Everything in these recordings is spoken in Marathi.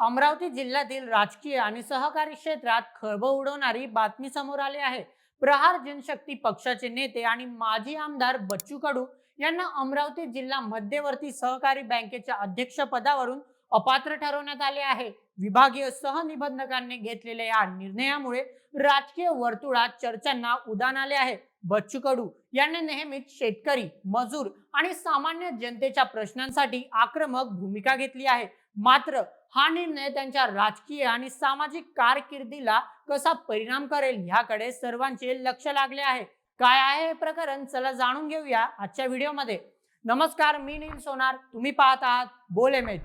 अमरावती जिल्ह्यातील राजकीय आणि सहकारी क्षेत्रात खळबळ उडवणारी बातमी समोर आली आहे. प्रहार जनशक्ती पक्षाचे नेते आणि माजी आमदार बच्चू कडू यांना अमरावती जिल्हा मध्यवर्ती सहकारी बँकेच्या अध्यक्षपदावरून अपात्र ठरवण्यात आले आहे. विभागीय सहनिबंधकांनी घेतलेल्या या निर्णयामुळे राजकीय वर्तुळात चर्चांना उदान आले आहे. बच्चू कडू यांनी नेहमीच शेतकरी मजूर आणि सामान्य जनतेच्या प्रश्नांसाठी आक्रमक भूमिका घेतली आहे. मात्र हा निर्णय त्यांच्या राजकीय आणि सामाजिक कारकिर्दीला कसा परिणाम करेल ह्याकडे सर्वांचे लक्ष लागले आहे. काय आहे हे प्रकरण चला जाणून घेऊया आजच्या व्हिडिओमध्ये. नमस्कार मी नील सोनार. तुम्ही पाहत आहात बोल एम एच.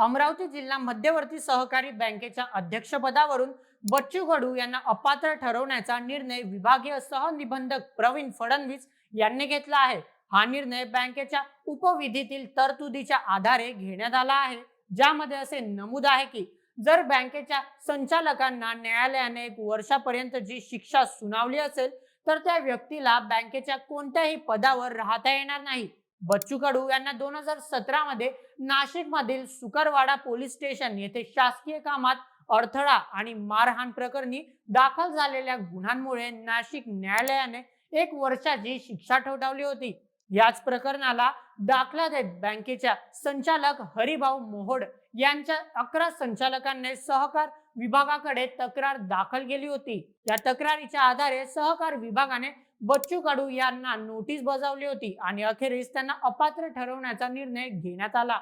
अमरावती जिल्हा मध्यवर्ती सहकारी बँकेच्या अध्यक्षपदावरून बच्चू कडू यांना अपात्र ठरवण्याचा निर्णय विभागीय सहनिबंधक प्रवीण फडणवीस यांनी घेतला आहे. हा निर्णय बँकेच्या उपविधीतील तरतुदीच्या आधारे घेण्यात आला आहे. ज्यामध्ये असे नमूद आहे की जर बँकेच्या संचालकांना न्यायालयाने एक वर्षापर्यंत जी शिक्षा सुनावली असेल तर त्या व्यक्तीला बँकेच्या कोणत्याही पदावर राहता येणार नाही. बच्चू कडू यांना दोन हजार सतरा मध्ये नाशिकमधील सुकरवाडा पोलीस स्टेशन येथे शासकीय कामात अडथळा आणि मारहाण प्रकरणी दाखल झालेल्या गुन्ह्यांमुळे नाशिक न्यायालयाने एक वर्षाची शिक्षा ठोठावली होती. याच प्रकरणाला दाखला देत बँकेच्या संचालक हरिभाऊ मोहोड यांच्या अकरा संचालकांनी सहकार विभागाकडे तक्रार दाखल केली होती. या तक्रारीच्या आधारे सहकार विभागाने बच्चू कडू यांना नोटीस बजावली होती आणि अखेरीस त्यांना अपात्र ठरवण्याचा निर्णय घेण्यात आला.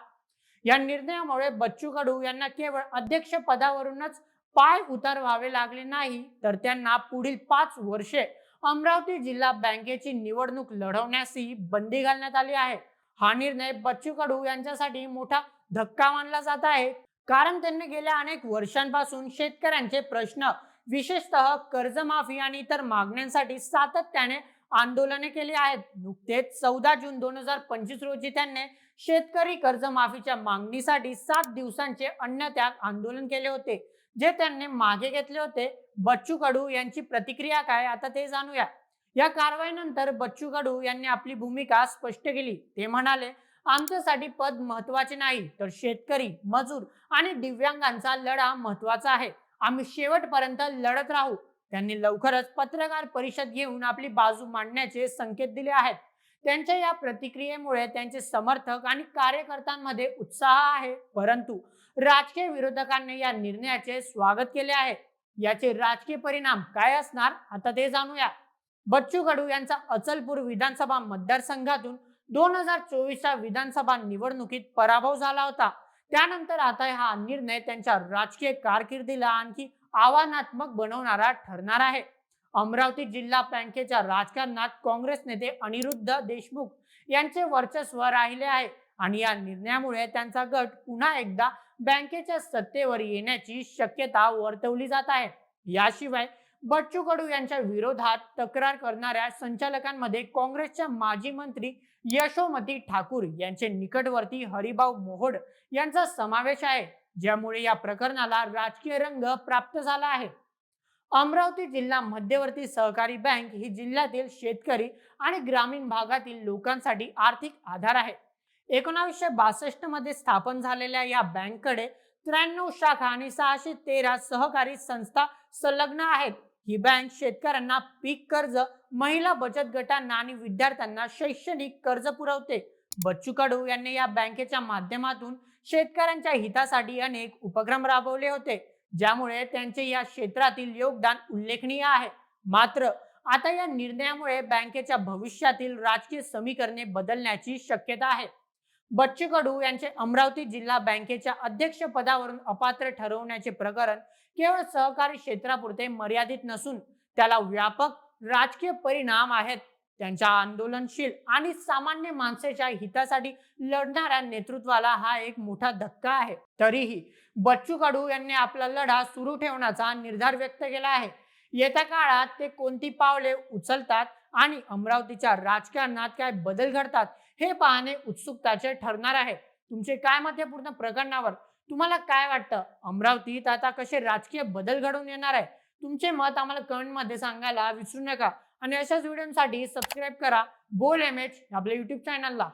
या निर्णयामुळे बच्चू कडू यांना केवळ अध्यक्ष पदावरूनच पाय उतारवावे लागले नाही तर त्यांना पुढील पाच वर्षे अमरावती जिल्हा बँकेची निवडणूक लढवण्यासही बंदी घालण्यात आली आहे. हा निर्णय बच्चू कडू यांच्यासाठी मोठा धक्का मानला जात आहे. कारण त्यांनी गेल्या अनेक वर्षांपासून शेतकऱ्यांचे प्रश्न विशेषतः कर्जमाफी आणि इतर मागण्यांसाठी सातत्याने आंदोलने केली आहेत. नुकतेच चौदा जून दोन हजार पंचवीस रोजी त्यांनी शेतकरी कर्जमाफीच्या मागणीसाठी सात दिवसांचे अन्नत्याग आंदोलन केले होते जे त्यांनी मागे घेतले होते. बच्चू कडू यांची प्रतिक्रिया काय आता ते जाणूया. या कारवाईनंतर बच्चू कडू यांनी आपली भूमिका स्पष्ट केली. ते म्हणाले आमच्यासाठी पद महत्त्वाचे नाही तर शेतकरी मजूर आणि दिव्यांगांचा लढा महत्त्वाचा आहे. आम्ही शेवटपर्यंत लढत राहू. त्यांनी लवकरच पत्रकार परिषद घेऊन आपली बाजू मांडण्याचे संकेत दिले आहेत. त्यांच्या या प्रतिक्रियेमुळे त्यांचे समर्थक आणि कार्यकर्त्यांमध्ये उत्साह आहे. परंतु राजकीय विरोधकांनी या निर्णयाचे स्वागत केले आहे. याचे राजकीय परिणाम काय असणार? आता ते जाणूया. बच्चू कडू यांचा अचलपूर विधानसभा मतदारसंघातून दोन हजार चोवीसच्या विधानसभा निवडणुकीत पराभव झाला होता. त्यानंतर आता हा निर्णय त्यांच्या राजकीय कारकिर्दीला आणखी आव्हानात्मक बनवणारा ठरणार आहे. अमरावती जिल्हा बँकेच्या राजकारणात काँग्रेस नेते अनिरुद्ध देशमुख यांचे वर्चस्व राहिले आहे आणि या निर्णयामुळे त्यांचा गट पुन्हा एकदा बँकेच्या सत्तेवर येण्याची शक्यता वर्तवली जात आहे. याशिवाय बच्चू कडू यांच्या विरोधात तक्रार करणाऱ्या संचालकांमध्ये काँग्रेसच्या माजी मंत्री यशोमती ठाकूर यांचे निकटवर्ती हरिभाऊ मोहोड यांचा समावेश आहे ज्यामुळे या प्रकरणाला राजकीय रंग प्राप्त झाला आहे. अमरावती जिल्हा मध्यवर्ती सहकारी बँक ही जिल्ह्यातील शेतकरी आणि ग्रामीण भागातील लोकांसाठी आर्थिक आधार आहे. एकोणावीसशे बासष्टमध्ये स्थापन झालेल्या या बँककडे त्र्याण्णव शाखा आणि सहाशे तेरा सहकारी संस्था संलग्न आहेत. ही बँक शेतकऱ्यांना पीक कर्ज महिला बचत गटांना आणि विद्यार्थ्यांना शैक्षणिक कर्ज पुरवते. बच्चू कडू यांनी या बँकेच्या माध्यमातून शेतकऱ्यांच्या हितासाठी अनेक उपक्रम राबवले होते ज्यामुळे त्यांचे या क्षेत्रातील योगदान उल्लेखनीय आहे. मात्र आता या निर्णयामुळे बँकेच्या भविष्यातील राजकीय समीकरणे बदलण्याची शक्यता आहे. बच्चू कडू यांचे अमरावती जिल्हा बँकेच्या अध्यक्ष पदावरून अपात्र ठरवण्याचे प्रकरण केवळ सहकारी क्षेत्रापुरते मर्यादित नसून त्याला व्यापक राजकीय परिणाम आहेत. त्यांच्या आंदोलनशील आणि सामान्य माणसाच्या हितासाठी लढणाऱ्या नेतृत्वाला हा एक मोठा धक्का आहे. तरीही बच्चू कडू यांनी आपला लढा सुरू ठेवण्याचा निर्धार व्यक्त केला आहे. येत्या काळात ते कोणती पावले उचलतात आणि अमरावतीच्या राजकारणात काय बदल घडतात हे पाहणे उत्सुकताचे ठरणार आहे. तुमचे काय मत या पूर्ण प्रकरणावर? तुम्हाला काय वाटतं? अमरावतीत आता कसे राजकीय बदल घडून येणार आहे? तुमचे मत आम्हाला कमेंटमध्ये सांगायला विसरू नका. आणि अशाच व्हिडिओसाठी सबस्क्राईब करा. बोल एम एच आपल्या युट्यूब चॅनलला